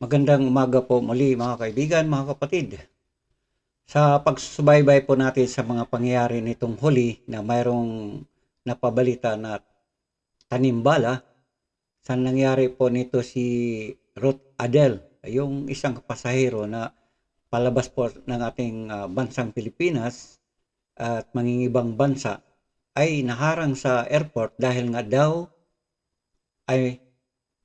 Magandang umaga po muli mga kaibigan, mga kapatid. Sa pagsubaybay po natin sa mga pangyayari nitong huli na mayroong napabalita na tanimbala, sa nangyari po nito si Ruth Adel, yung isang pasahero na palabas po ng ating ah, bansang Pilipinas at mangingibang bansa ay naharang sa airport dahil nga daw ay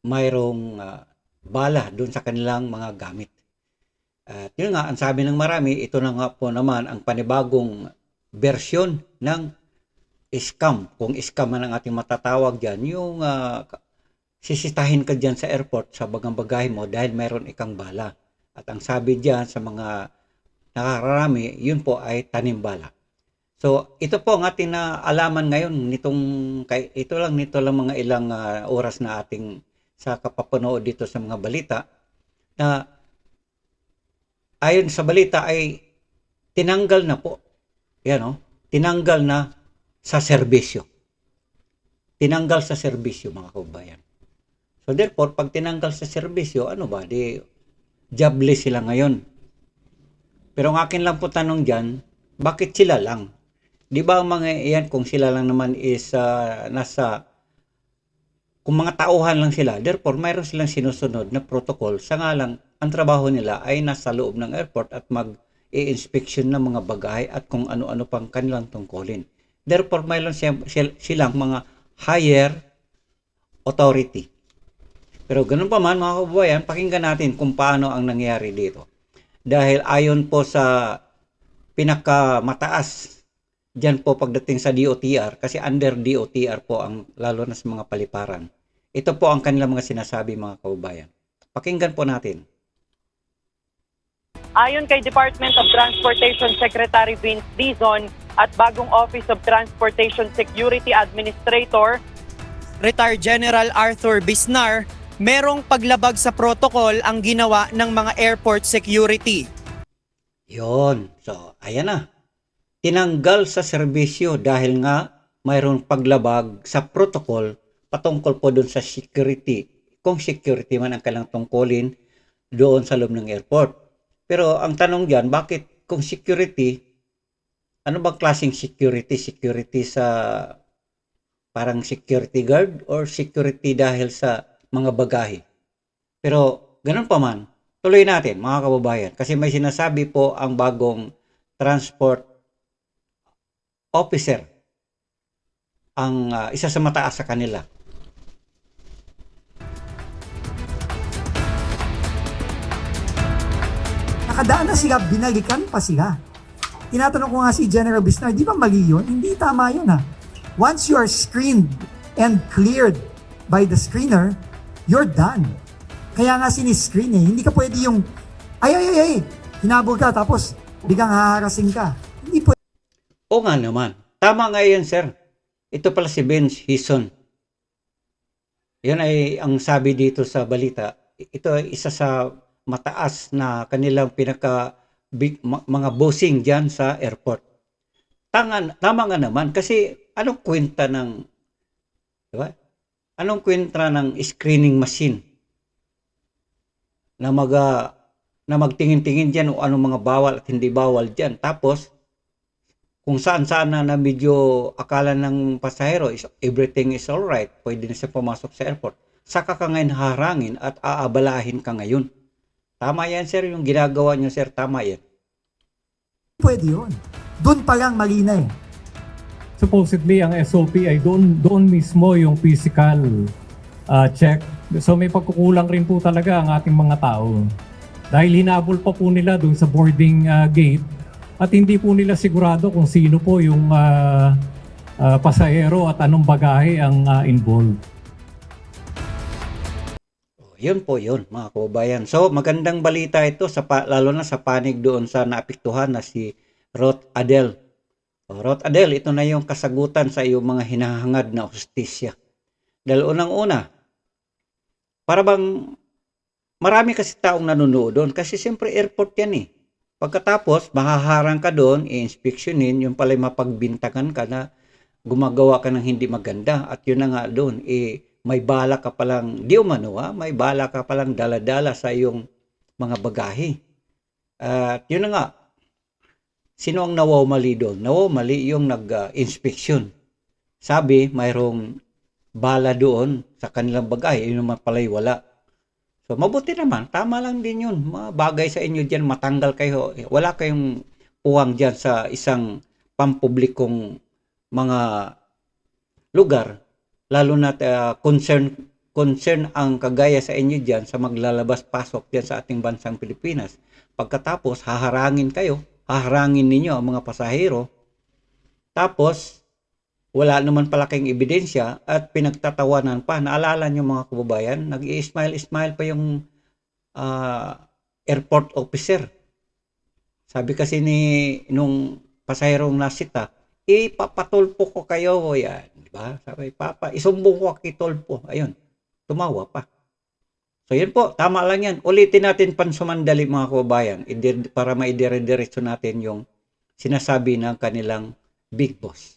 mayroong ah, bala doon sa kanilang mga gamit. At yun nga, ang sabi ng marami, ito na nga po naman ang panibagong bersyon ng scam. Kung scam man ang ating matatawag dyan, yung ah, sisitahin ka dyan sa airport sa bagang bagahe mo dahil mayroon ikang bala. At ang sabi dyan sa mga nakakarami, yun po ay tanimbala. So, ito po ang ating naalaman ngayon nitong kay ito lang nito lang mga ilang ah, oras na ating sa kapapanood dito sa mga balita na ayon sa balita ay tinanggal na po. Yan oh, tinanggal na sa serbisyo. Tinanggal sa serbisyo mga kabayan. So therefore, pag tinanggal sa serbisyo, ano ba, di jobless sila ngayon. Pero ang akin lang po tanong dyan, bakit sila lang? Di ba ang mga iyan, kung sila lang naman is ah, nasa, kung mga tauhan lang sila, therefore mayroon silang sinusunod na protocol sa nga lang, ang trabaho nila ay nasa loob ng airport at mag i-inspection ng mga bagahe at kung ano-ano pang kanilang tungkulin. Therefore, mayroon silang mga higher authority. Pero ganun pa man mga kababayan, pakinggan natin kung paano ang nangyari dito. Dahil ayon po sa pinakamataas Diyan po pagdating sa DOTR, kasi under DOTR po ang lalo na sa mga paliparan. Ito po ang kanilang mga sinasabi mga kababayan. Pakinggan po natin. Ayon kay Department of Transportation Secretary Vince Dizon at bagong Office of Transportation Security Administrator, Retired General Arthur Bisnar, merong paglabag sa protocol ang ginawa ng mga airport security. Yon. So, ayan na. Tinanggal sa serbisyo dahil nga mayroong paglabag sa protocol patungkol po doon sa security. Kung security man ang kailang tungkulin doon sa loob ng airport. Pero ang tanong diyan, bakit kung security, ano bang klaseng security? Security sa parang security guard or security dahil sa mga bagahe? Pero ganun pa man, tuloy natin mga kababayan kasi may sinasabi po ang bagong transport officer ang ah, isa sa mataas sa kanila. Nakadaan na sila, binalikan pa sila. Tinatanong ko nga si General Bisnar, di ba mali yun? Hindi tama yun ha. Once you are screened and cleared by the screener, you're done. Kaya nga siniscreen eh. Hindi ka pwede yung, ay, ay, ay, ay, hinabol ka, tapos biglang haharasin ka. Hindi pwede. O nga naman, tama nga yan sir. Ito pala si Vince Hison. Yan ay ang sabi dito sa balita. Ito ay isa sa mataas na kanilang pinaka big, mga bossing diyan sa airport. Tanga, tama nga naman kasi anong kwenta ng di ba? Anong kwenta ng screening machine na mag na magtingin-tingin diyan o anong mga bawal at hindi bawal diyan. Tapos kung saan-saan na, na medyo akala ng pasahero is everything is alright, pwede na siya pumasok sa airport. Saka ka ngayon harangin at aabalahin ka ngayon. Tama yan, sir. Yung ginagawa niyo, sir, tama yan. Pwede yun. Doon pa lang mali na eh. supposedly ang SOP ay doon doon mismo yung physical uh, check. So may pagkukulang rin po talaga ang ating mga tao. Dahil hinabol pa po nila doon sa boarding uh, gate at hindi po nila sigurado kung sino po yung uh, uh, pasahero at anong bagahe ang uh, involved. Yun po yun, mga kababayan. So, magandang balita ito, sa lalo na sa panig doon sa naapektuhan na si Roth Adel. O, Roth Adel, ito na yung kasagutan sa iyong mga hinahangad na hustisya. Dahil unang-una, para bang marami kasi taong nanonood doon kasi siyempre airport yan eh. Pagkatapos, mahaharang ka doon, i-inspectionin, yung pala mapagbintangan ka na gumagawa ka ng hindi maganda at yun na nga doon, eh, may bala ka palang, di umano ha, may bala ka palang daladala sa iyong mga bagahe. At yun na nga, sino ang nawawmali doon? Nawawmali yung nag-inspection. Sabi, mayroong bala doon sa kanilang bagahe, yun naman pala'y wala. So, mabuti naman, tama lang din yun. Bagay sa inyo dyan, matanggal kayo. Wala kayong puwang dyan sa isang pampublikong mga lugar. Lalo na uh, concern, concern ang kagaya sa inyo dyan sa maglalabas-pasok dyan sa ating bansang Pilipinas. Pagkatapos, haharangin kayo, haharangin ninyo ang mga pasahero. Tapos, wala naman pala kayong ebidensya at pinagtatawanan pa. Naalala nyo mga kababayan, nag-i-smile-smile pa yung ah, airport officer. Sabi kasi ni nung pasahero nasita, ipapatulpo ko kayo. Yan, di ba? Sabi, papa, isumbong ko kay Tolpo. Ayun, tumawa pa. So yun po, tama lang yan. Ulitin natin pansumandali mga kababayan idir- para maidire-diretso natin yung sinasabi ng kanilang big boss.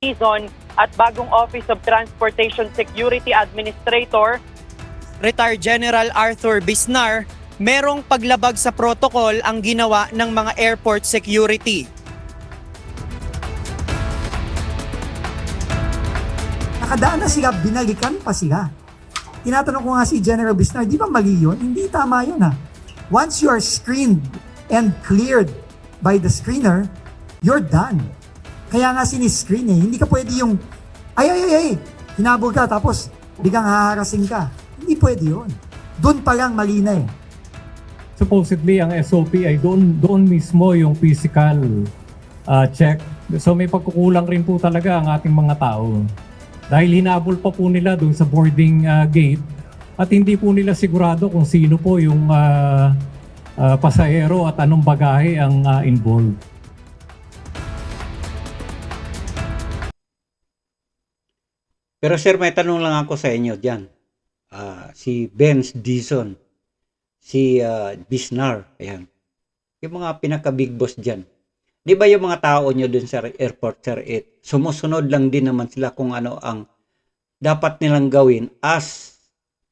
Season at bagong Office of Transportation Security Administrator Retired General Arthur Bisnar, merong paglabag sa protocol ang ginawa ng mga airport security. Nakadaan na sila, binalikan pa sila. Tinatanong ko nga si General Bisnar, di ba mali yun? Hindi tama yun ha. Once you are screened and cleared by the screener, you're done. Kaya nga siniscreen eh. Hindi ka pwede yung, ay, ay, ay, ay, hinabol ka, tapos biglang haharasin ka. Hindi pwede yun. Doon pa lang mali na eh. supposedly ang SOP ay doon doon mismo yung physical uh, check. So may pagkukulang rin po talaga ang ating mga tao. Dahil hinabol pa po nila doon sa boarding uh, gate at hindi po nila sigurado kung sino po yung uh, uh, pasahero at anong bagahe ang uh, involved. Pero sir, may tanong lang ako sa inyo dyan. Ah, si Benz Dizon, si ah, Bisnar, ayan. Yung mga pinaka-big boss dyan. Di ba yung mga tao nyo dun sa airport, sir, it, sumusunod lang din naman sila kung ano ang dapat nilang gawin as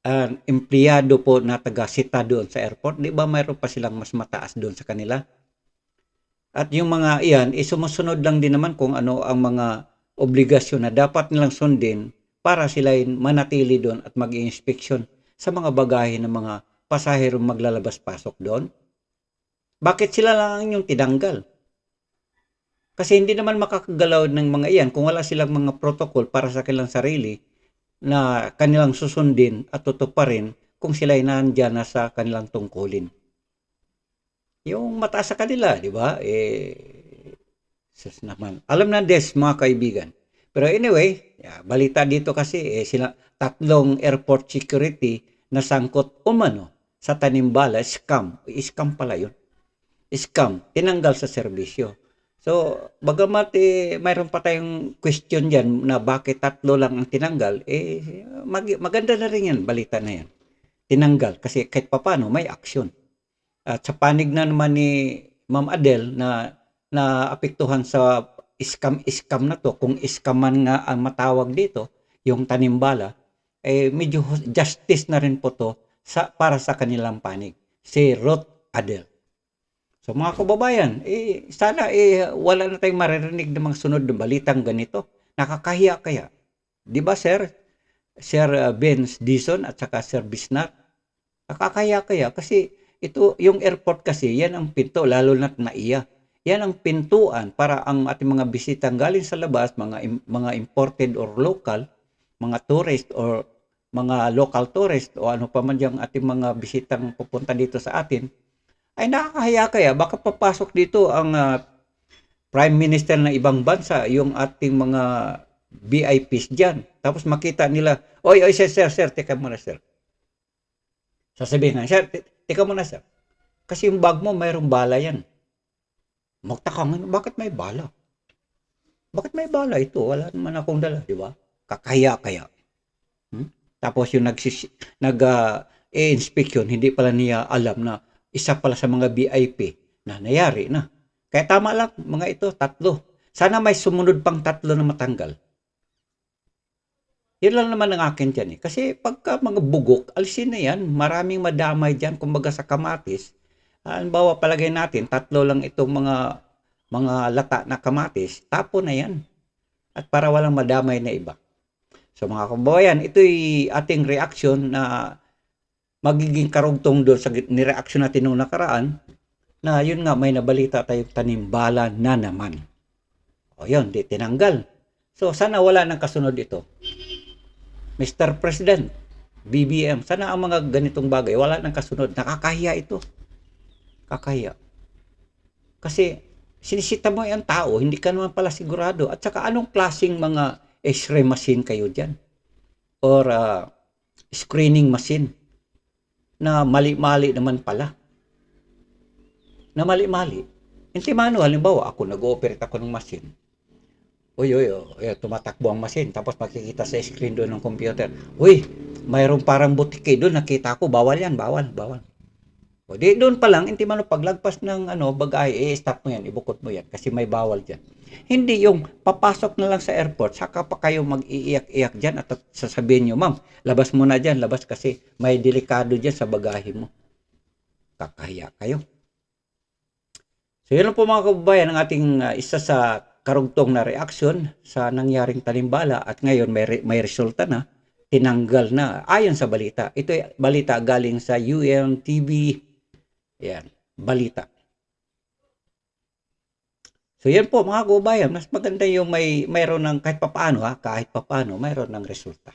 an empleyado po na taga-sita doon sa airport. Di ba mayroon pa silang mas mataas doon sa kanila? At yung mga iyan, eh, sumusunod lang din naman kung ano ang mga obligasyon na dapat nilang sundin para sila manatili doon at mag-inspeksyon sa mga bagahe ng mga pasaherong maglalabas-pasok doon. Bakit sila lang yung tinanggal? Kasi hindi naman makakagalaw ng mga iyan kung wala silang mga protocol para sa kanilang sarili na kanilang susundin at tutuparin kung sila ay nandyan na sa kanilang tungkulin. Yung mataas sa kanila, di ba? Eh, sus naman. Alam na des, mga kaibigan. Pero anyway, yeah, balita dito kasi, eh, sila, tatlong airport security na sangkot umano sa tanimbala, scam. Scam pala yun. Scam, tinanggal sa serbisyo. So, bagamat eh, mayroon pa tayong question dyan na bakit tatlo lang ang tinanggal, eh, mag- maganda na rin yan, balita na yan. Tinanggal, kasi kahit papano, may action. At sa panig na naman ni Ma'am Adele na na apektuhan sa scam-scam na to, kung scam nga ang matawag dito, yung tanimbala, eh medyo justice na rin po to sa, para sa kanilang panig. Si Ruth Adele. So mga kababayan, eh, sana eh, wala na tayong maririnig ng mga sunod na balitang ganito. Nakakahiya kaya. Di ba sir? Sir uh, Benz Dison at saka Sir Bisnat. Nakakahiya kaya kasi ito, yung airport kasi, yan ang pinto, lalo na't naiya. Yan ang pintuan para ang ating mga bisitang galing sa labas, mga mga imported or local, mga tourist or mga local tourist o ano pa man yung ating mga bisitang pupunta dito sa atin, ay nakakahiya kaya baka papasok dito ang ah, prime minister ng ibang bansa, yung ating mga VIPs dyan. Tapos makita nila, oy, oy, sir, sir, sir, teka muna, sir. Sasabihin na, sir, te- teka muna, sir. Kasi yung bag mo, mayroong bala yan. Magtaka nga, bakit may bala? Bakit may bala ito? Wala naman akong dala, di ba? Kakaya kaya. Hmm? Tapos yung nagsis, nag ah, i-inspection, hindi pala niya alam na isa pala sa mga VIP na nayari na. Kaya tama lang, mga ito, tatlo. Sana may sumunod pang tatlo na matanggal. Yun lang naman ang akin dyan eh. Kasi pagka mga bugok, alisin na yan. Maraming madamay dyan. Kumbaga sa kamatis, halimbawa palagay natin, tatlo lang itong mga mga lata na kamatis, tapo na yan. At para walang madamay na iba. So mga kababayan, ito'y ating reaction na magiging karugtong doon sa nireaction natin nung nakaraan na yun nga may nabalita tayong tanimbala na naman. O yun, di tinanggal. So sana wala nang kasunod ito. Mr. President, BBM, sana ang mga ganitong bagay wala nang kasunod. Nakakahiya ito. Kakahiya. Kasi sinisita mo yung tao, hindi ka naman pala sigurado. At saka anong klaseng mga x-ray machine kayo dyan? Or ah, screening machine na mali-mali naman pala. Na mali-mali. Hindi mano, halimbawa, ako nag-ooperate ako ng machine. Uy, uy, uy, tumatakbo ang machine. Tapos makikita sa screen doon ng computer. Uy, mayroong parang butike doon. Nakita ko, bawal yan, bawal, bawal. O di doon pa lang, hindi man paglagpas ng ano, bagay, i-stop mo yan, ibukot mo yan kasi may bawal dyan. Hindi yung papasok na lang sa airport, saka pa kayo mag-iiyak-iyak dyan at sasabihin nyo, ma'am, labas mo na dyan, labas kasi may delikado dyan sa bagahe mo. Kakahiya kayo. So yun po mga kababayan ang ating uh, isa sa karugtong na reaksyon sa nangyaring talimbala at ngayon may, re- may resulta na tinanggal na ayon sa balita. Ito ay balita galing sa UMTV yan, balita. So yan po mga kababayan, mas maganda yung may mayroon ng kahit papaano ha, kahit papaano mayroon ng resulta.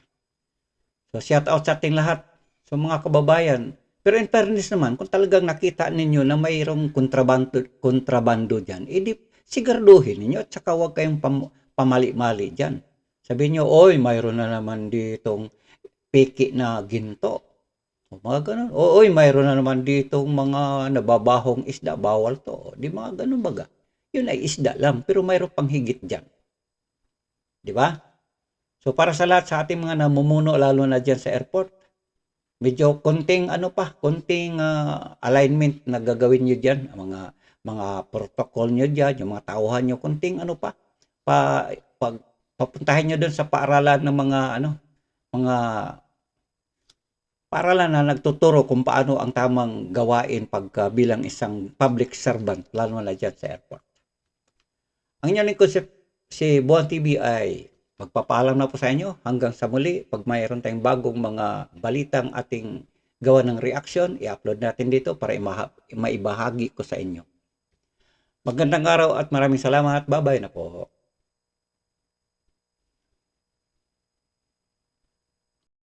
So shout out sa ating lahat. So mga kababayan, pero in fairness naman, kung talagang nakita ninyo na mayroong kontrabando, kontrabando dyan, edi siguraduhin ninyo at saka huwag kayong pam, pamali-mali dyan. Sabihin nyo, oy, mayroon na naman ditong peki na ginto. O mga ganun. O, oy, mayroon na naman ditong mga nababahong isda. Bawal to. Di mga ganun baga. Yun ay isda lang. Pero mayroon pang higit dyan. Di ba? So para sa lahat sa ating mga namumuno, lalo na dyan sa airport, medyo konting ano pa, konting ah, alignment na gagawin nyo dyan. Mga, mga protocol nyo dyan, yung mga tauhan nyo, konting ano pa, pa, pag, papuntahin nyo doon sa paaralan ng mga ano, mga paaralan na nagtuturo kung paano ang tamang gawain pagka bilang isang public servant, lalo na dyan sa airport. Ang inyong lingkod si, si Buwan TV ay magpapaalam na po sa inyo hanggang sa muli. Pag mayroon tayong bagong mga balitang ating gawa ng reaction, i-upload natin dito para maibahagi ko sa inyo. Magandang araw at maraming salamat. Bye-bye na po.